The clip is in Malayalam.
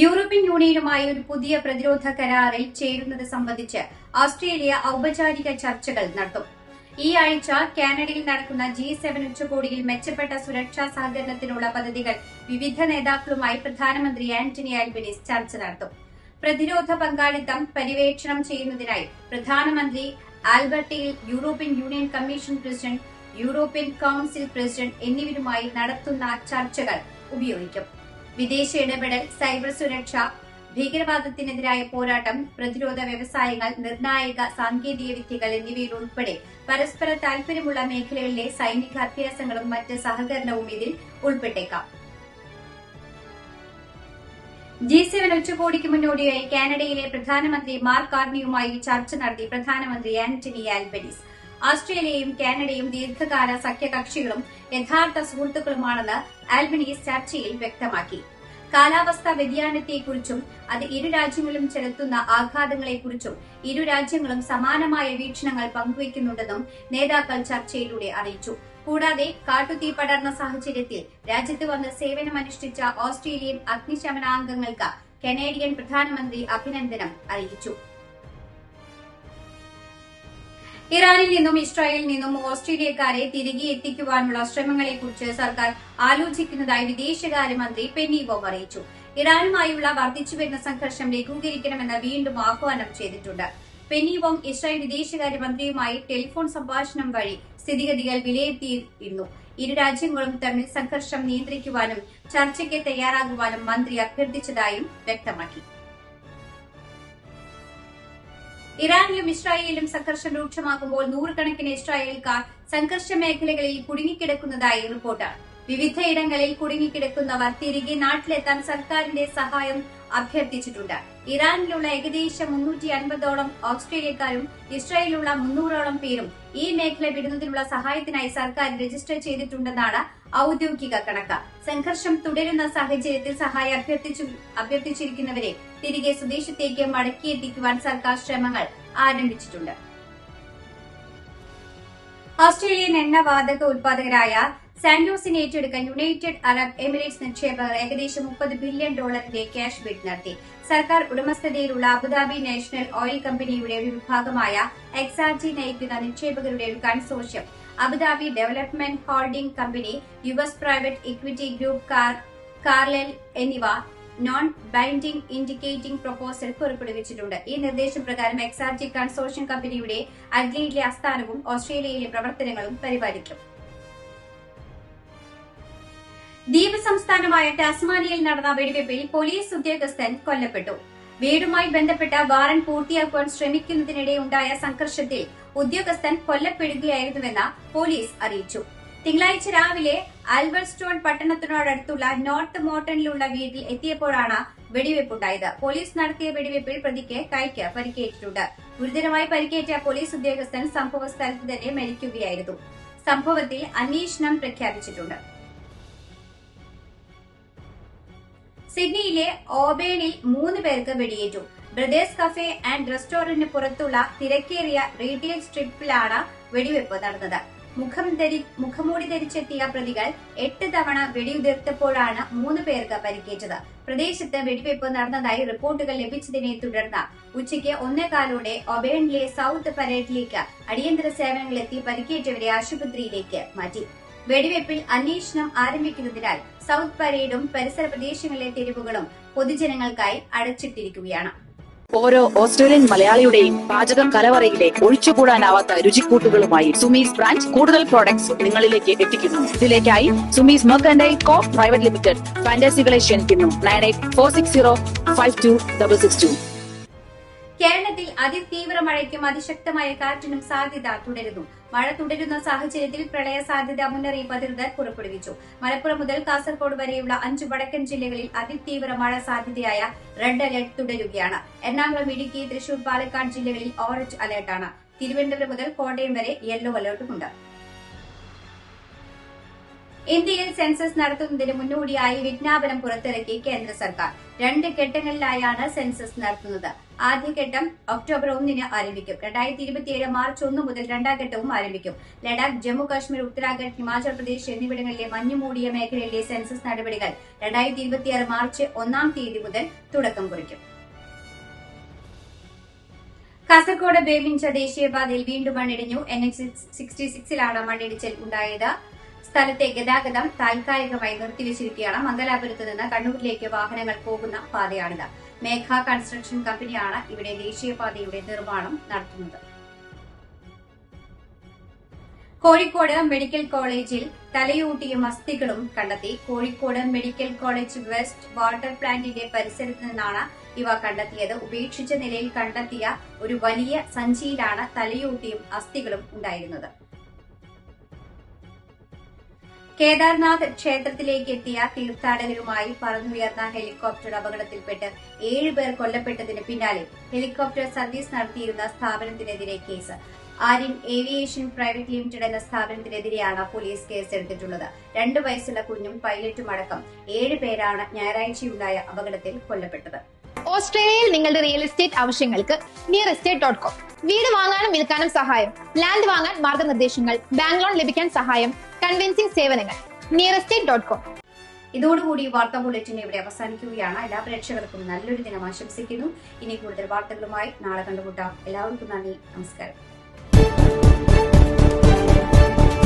യൂറോപ്യൻ യൂണിയനുമായി ഒരു പുതിയ പ്രതിരോധ കരാറിൽ ചേരുന്നത് സംബന്ധിച്ച് ഓസ്ട്രേലിയ ഔപചാരിക ചർച്ചകൾ നടത്തും. ഈ ആഴ്ച കാനഡയിൽ നടക്കുന്ന ജി സെവൻ ഉച്ചകോടിയിൽ മെച്ചപ്പെട്ട സുരക്ഷാ സഹകരണത്തിനുള്ള പദ്ധതികൾ വിവിധ നേതാക്കളുമായി പ്രധാനമന്ത്രി ആന്റണി ആൽബനീസ് ചർച്ച നടത്തും. പ്രതിരോധ പങ്കാളിത്തം പര്യവേക്ഷണം ചെയ്യുന്നതിനായി പ്രധാനമന്ത്രി ആൽബർട്ടയിൽ European Union commission president European council president എന്നിവരുമായി നടത്തുന്ന ചർച്ചകൾ ഉപയോഗിക്കും. വിദേശ ഇടപെടൽ സൈബർ സുരക്ഷ ഭീകരവാദത്തിനെതിരായ പോരാട്ടം പ്രതിരോധ വ്യവസായങ്ങൾ നിർണായക സാങ്കേതിക വിദ്യകൾ എന്നിവയിൽ ഉൾപ്പെടെ പരസ്പര താൽപര്യമുള്ള മേഖലകളിലെ സൈനിക അഭ്യാസങ്ങളും മറ്റ് സഹകരണവും ഇതിൽ ഉൾപ്പെട്ടേക്കാം. ജി സെവൻ ഉച്ചകോടിക്ക് മുന്നോടിയായി കാനഡയിലെ പ്രധാനമന്ത്രി മാർക്ക് കാർണിയുമായി ചർച്ച നടത്തി പ്രധാനമന്ത്രി ആന്റണി ആൽബനീസ്. ഓസ്ട്രേലിയയും കാനഡയും ദീർഘകാല സഖ്യകക്ഷികളും യഥാർത്ഥ സുഹൃത്തുക്കളുമാണെന്ന് ആൽബനീസ് ചർച്ചയിൽ വ്യക്തമാക്കി. കാലാവസ്ഥാ വ്യതിയാനത്തെക്കുറിച്ചും അത് ഇരു രാജ്യങ്ങളും ചെലുത്തുന്ന ആഘാതങ്ങളെക്കുറിച്ചും ഇരു രാജ്യങ്ങളും സമാനമായ വീക്ഷണങ്ങൾ പങ്കുവയ്ക്കുന്നുണ്ടെന്നും നേതാക്കൾ ചർച്ചയിലൂടെ അറിയിച്ചു. കൂടാതെ കാട്ടുതീ പടർന്ന സാഹചര്യത്തിൽ രാജ്യത്ത് വന്ന് സേവനമനുഷ്ഠിച്ച ഓസ്ട്രേലിയൻ അഗ്നിശമനാംഗങ്ങൾക്ക് കനേഡിയൻ പ്രധാനമന്ത്രി അഭിനന്ദനം അറിയിച്ചു. ഇറാനിൽ നിന്നും ഇസ്രായേലിൽ നിന്നും ഓസ്ട്രേലിയക്കാരെ തിരികെ എത്തിക്കുവാനുള്ള ശ്രമങ്ങളെക്കുറിച്ച് സർക്കാർ ആലോചിക്കുന്നതായി വിദേശകാര്യമന്ത്രി പെന്നി അറിയിച്ചു. ഇറാനുമായുള്ള വർദ്ധിച്ചുവരുന്ന സംഘർഷം ലഘൂകരിക്കണമെന്ന് വീണ്ടും ആഹ്വാനം ചെയ്തിട്ടുണ്ട്. പെന്നിവോം ഇസ്രായേൽ വിദേശകാര്യമന്ത്രിയുമായി ടെലിഫോൺ സംഭാഷണം വഴി സ്ഥിതിഗതികൾ വിലയിരുത്തിയിരുന്നു. ഇരു രാജ്യങ്ങളും തമ്മിൽ സംഘർഷം നിയന്ത്രിക്കുവാനും ചർച്ചയ്ക്ക് തയ്യാറാകുവാനും മന്ത്രി അഭ്യർത്ഥിച്ചതായും വ്യക്തമാക്കി. ഇറാനിലും ഇസ്രായേലിലും സംഘർഷം രൂക്ഷമാകുമ്പോൾ നൂറുകണക്കിന് ഇസ്രായേൽക്കാർ സംഘർഷ മേഖലകളിൽ കുടുങ്ങിക്കിടക്കുന്നതായി റിപ്പോർട്ടാണ്. വിവിധയിടങ്ങളിൽ കുടുങ്ങിക്കിടക്കുന്നവർ തിരികെ നാട്ടിലെത്താൻ സർക്കാരിന്റെ സഹായം അഭ്യർത്ഥിച്ചിട്ടുണ്ട്. ഇറാനിലുള്ള ഏകദേശം മുന്നൂറ്റി അൻപതോളം ഓസ്ട്രേലിയക്കാരും ഇസ്രായേലിലുള്ള മുന്നൂറോളം പേരും ഈ മേഖല വിടുന്നതിനുള്ള സഹായത്തിനായി സർക്കാർ രജിസ്റ്റർ ചെയ്തിട്ടുണ്ടെന്നാണ് ഔദ്യോഗിക കണക്ക്. സംഘർഷം തുടരുന്ന സാഹചര്യത്തിൽ സഹായം അഭ്യർത്ഥിച്ചു അഭ്യർത്ഥിച്ചിരിക്കുന്നവരെ തിരികെ സ്വദേശത്തേക്ക് മടക്കിയെത്തിക്കുവാൻ സർക്കാർ ശ്രമങ്ങൾ ആരംഭിച്ചിട്ടുണ്ട്. ഓസ്ട്രേലിയൻ എണ്ണ വാതക ഉൽപാദകരായ സാന്റോസിനെ ഏറ്റെടുക്കാൻ യുണൈറ്റഡ് അറബ് എമിറേറ്റ്സ് നിക്ഷേപകർ ഏകദേശം മുപ്പത് ബില്യൺ ഡോളറിന്റെ ക്യാഷ് ബിഡ് നടത്തി. സർക്കാർ ഉടമസ്ഥതയിലുള്ള അബുദാബി നാഷണൽ ഓയിൽ കമ്പനിയുടെ ഒരു വിഭാഗമായ എക്സാർജി നയിക്കുന്ന നിക്ഷേപകരുടെ ഒരു consortium. Abu Dhabi development holding company U S private equity group car Carlyle എന്നിവ നോൺ ബൈൻഡിംഗ് ഇൻഡിക്കേറ്റിംഗ് പ്രൊപ്പോസൽ പുറപ്പെടുവിച്ചിട്ടുണ്ട്. ഈ നിർദ്ദേശം പ്രകാരം എക്സാർജി കൺസോർഷ്യം കമ്പനിയുടെ അഗ്ലിയിലെ ആസ്ഥാനവും ഓസ്ട്രേലിയയിലെ പ്രവർത്തനങ്ങളും പരിപാലിക്കും. ദ്വീപ് സംസ്ഥാനമായ ടാസ്മാനിയയിൽ നടന്ന വെടിവെപ്പിൽ പോലീസ് ഉദ്യോഗസ്ഥൻ കൊല്ലപ്പെട്ടു. വീടുമായി ബന്ധപ്പെട്ട വാറന്റ് പൂർത്തിയാക്കുവാൻ ശ്രമിക്കുന്നതിനിടെ ഉണ്ടായ സംഘർഷത്തിൽ ഉദ്യോഗസ്ഥൻ കൊല്ലപ്പെടുകയായിരുന്നുവെന്ന് പോലീസ് അറിയിച്ചു. തിങ്കളാഴ്ച രാവിലെ ആൽബർസ്റ്റോൺ പട്ടണത്തിനോടടുത്തുള്ള നോർത്ത് മോർട്ടണിലുള്ള വീട്ടിൽ എത്തിയപ്പോഴാണ് വെടിവെപ്പുണ്ടായത്. പോലീസ് നടത്തിയ വെടിവെപ്പിൽ പ്രതിക്ക് കൈക്ക് പരിക്കേറ്റിട്ടുണ്ട്. ഗുരുതരമായി പരിക്കേറ്റ പോലീസ് ഉദ്യോഗസ്ഥൻ സംഭവ സ്ഥലത്ത് തന്നെ മരിക്കുകയായിരുന്നു. സംഭവത്തിൽ അന്വേഷണം പ്രഖ്യാപിച്ചിട്ടുണ്ട്. സിഡ്നിയിലെ ഓബേണിൽ മൂന്ന് പേർക്ക് വെടിയേറ്റു. ബ്രദേഴ്സ് കഫേ ആൻഡ് റെസ്റ്റോറന്റിന് പുറത്തുള്ള തിരക്കേറിയ റീറ്റെയിൽ സ്ട്രിപ്പിലാണ് വെടിവെപ്പ് നടന്നത്. മുഖം ധരി മുഖമൂടി ധരിച്ചെത്തിയ പ്രതികൾ എട്ട് തവണ വെടിയുതിർത്തപ്പോഴാണ് മൂന്ന് പേർക്ക് പരിക്കേറ്റത്. പ്രദേശത്ത് വെടിവെപ്പ് നടന്നതായി റിപ്പോർട്ടുകൾ ലഭിച്ചതിനെ തുടർന്ന് ഉച്ചയ്ക്ക് ഒന്നേകാലോടെ ഒബേണിലെ സൌത്ത് പരേഡിലേക്ക് അടിയന്തര സേവനങ്ങളെത്തി പരിക്കേറ്റവരെ ആശുപത്രിയിലേക്ക് മാറ്റി. വെടിവെപ്പിൽ അന്വേഷണം ആരംഭിക്കുന്നതിനാൽ സൌത്ത് പരേഡും പരിസര പ്രദേശങ്ങളിലെ തെരുവുകളും പൊതുജനങ്ങൾക്കായി അടച്ചിട്ടിരിക്കുകയാണ്. ഓരോ ഓസ്ട്രേലിയൻ മലയാളിയുടെയും പാചകം കലവറയിലെ ഒഴിച്ചുകൂടാനാവാത്ത രുചിക്കൂട്ടുകളുമായി സുമീസ് ബ്രാഞ്ച് കൂടുതൽ പ്രോഡക്ട്സ് നിങ്ങളിലേക്ക് എത്തിക്കുന്നു. ഇതിലേക്കായി Sumees merchandise co private limited ഫാന്റസികളെ ക്ഷണിക്കുന്നു. Nine eight four six zero five two double six two. കേരളത്തിൽ അതിതീവ്ര മഴയ്ക്കും അതിശക്തമായ കാറ്റിനും സാധ്യത തുടരുന്നു. മഴ തുടരുന്ന സാഹചര്യത്തിൽ പ്രളയ സാധ്യത മുന്നറിയിപ്പ് അധികൃതർ പുറപ്പെടുവിച്ചു. മലപ്പുറം മുതൽ കാസർഗോഡ് വരെയുള്ള അഞ്ച് വടക്കൻ ജില്ലകളിൽ അതിതീവ്ര മഴ സാധ്യതയായ റെഡ് അലർട്ട് തുടരുകയാണ്. എറണാകുളം ഇടുക്കി തൃശൂർ പാലക്കാട് ജില്ലകളിൽ ഓറഞ്ച് അലർട്ടാണ്. തിരുവനന്തപുരം മുതൽ കോട്ടയം വരെ യെല്ലോ അലർട്ടുമുണ്ട്. ഇന്ത്യയിൽ സെൻസസ് നടത്തുന്നതിന് മുന്നോടിയായി വിജ്ഞാപനം പുറത്തിറക്കി കേന്ദ്ര സർക്കാർ. രണ്ട് ഘട്ടങ്ങളിലായാണ് സെൻസസ് നടത്തുന്നത്. ആദ്യഘട്ടം ഒക്ടോബർ ഒന്നിന് ആരംഭിക്കും. രണ്ടായിരത്തി ഇരുപത്തിയേഴ് മാർച്ച് ഒന്ന് മുതൽ രണ്ടാം ഘട്ടവും ആരംഭിക്കും. ലഡാക്ക് ജമ്മു കാശ്മീർ ഉത്തരാഖണ്ഡ് ഹിമാചൽ പ്രദേശ് എന്നിവിടങ്ങളിലെ മഞ്ഞുമൂടിയ മേഖലയിലെ സെൻസസ് നടപടികൾ രണ്ടായിരത്തി ഇരുപത്തിയാറ് മാർച്ച് ഒന്നാം തീയതി മുതൽ തുടക്കം കുറിക്കും. കാസർഗോഡ് ബേവിഞ്ച ദേശീയപാതയിൽ വീണ്ടും മണ്ണിടിഞ്ഞു. എൻ എച്ച് സിക്സ്റ്റി സിക്സിലാണ് മണ്ണിടിച്ചിൽ ഉണ്ടായത്. സ്ഥലത്തെ ഗതാഗതം താൽക്കാലികമായി നിർത്തിവച്ചിരിക്കുകയാണ് മംഗലാപുരത്ത് നിന്ന് കണ്ണൂരിലേക്ക് വാഹനങ്ങൾ പോകുന്ന പാതയാണിത്. മേഘ കൺസ്ട്രക്ഷൻ കമ്പനിയാണ് ഇവിടെ ദേശീയപാതയുടെ നിർമ്മാണം നടത്തുന്നത്. കോഴിക്കോട് മെഡിക്കൽ കോളേജിൽ തലയൂട്ടിയും അസ്ഥികളും കണ്ടെത്തി. Kozhikode medical college waste water പ്ലാന്റിന്റെ പരിസരത്ത് നിന്നാണ് ഇവ കണ്ടെത്തിയത്. ഉപേക്ഷിച്ച നിലയിൽ കണ്ടെത്തിയ ഒരു വലിയ സഞ്ചിയിലാണ് തലയൂട്ടിയും അസ്ഥികളും ഉണ്ടായിരുന്നത്. കേദാർനാഥ് ക്ഷേത്രത്തിലേക്ക് എത്തിയ തീർത്ഥാടകരുമായി പറന്നുയർന്ന ഹെലികോപ്റ്റർ അപകടത്തിൽപ്പെട്ട് ഏഴുപേർ കൊല്ലപ്പെട്ടതിന് പിന്നാലെ ഹെലികോപ്റ്റർ സർവീസ് നടത്തിയിരുന്ന സ്ഥാപനത്തിനെതിരെ case. Aryan aviation private limited എന്ന സ്ഥാപനത്തിനെതിരെയാണ് പോലീസ് കേസ് എടുത്തിട്ടുള്ളത് രണ്ട് വയസ്സുള്ള കുഞ്ഞും പൈലറ്റും അടക്കം ഏഴ് പേരാണ് ഞായറാഴ്ചയുണ്ടായ അപകടത്തിൽ കൊല്ലപ്പെട്ടത്. ഓസ്ട്രേലിയയിൽ നിങ്ങളുടെ റിയൽ എസ്റ്റേറ്റ് ആവശ്യങ്ങൾക്ക് നിയർ എസ്റ്റേറ്റ് ഡോട്ട് കോം വീട് വാങ്ങാനും വിൽക്കാനും സഹായം ലാൻഡ് വാങ്ങാൻ മാർഗനിർദ്ദേശങ്ങൾ ബാങ്ക് ലോൺ ലഭിക്കാൻ സഹായം കൺവിൻസിംഗ് സേവനങ്ങൾ. നിയർ എസ്റ്റേറ്റ് ഡോട്ട് കോം ഇതോടുകൂടി വാർത്താ ബുള്ളറ്റിൻ ഇവിടെ അവസാനിക്കുകയാണ്. എല്ലാ പ്രേക്ഷകർക്കും നല്ലൊരു ദിനം ആശംസിക്കുന്നു. ഇനി കൂടുതൽ വാർത്തകളുമായി നാളെ കണ്ടുമുട്ടാം. എല്ലാവർക്കും നന്ദി. നമസ്കാരം.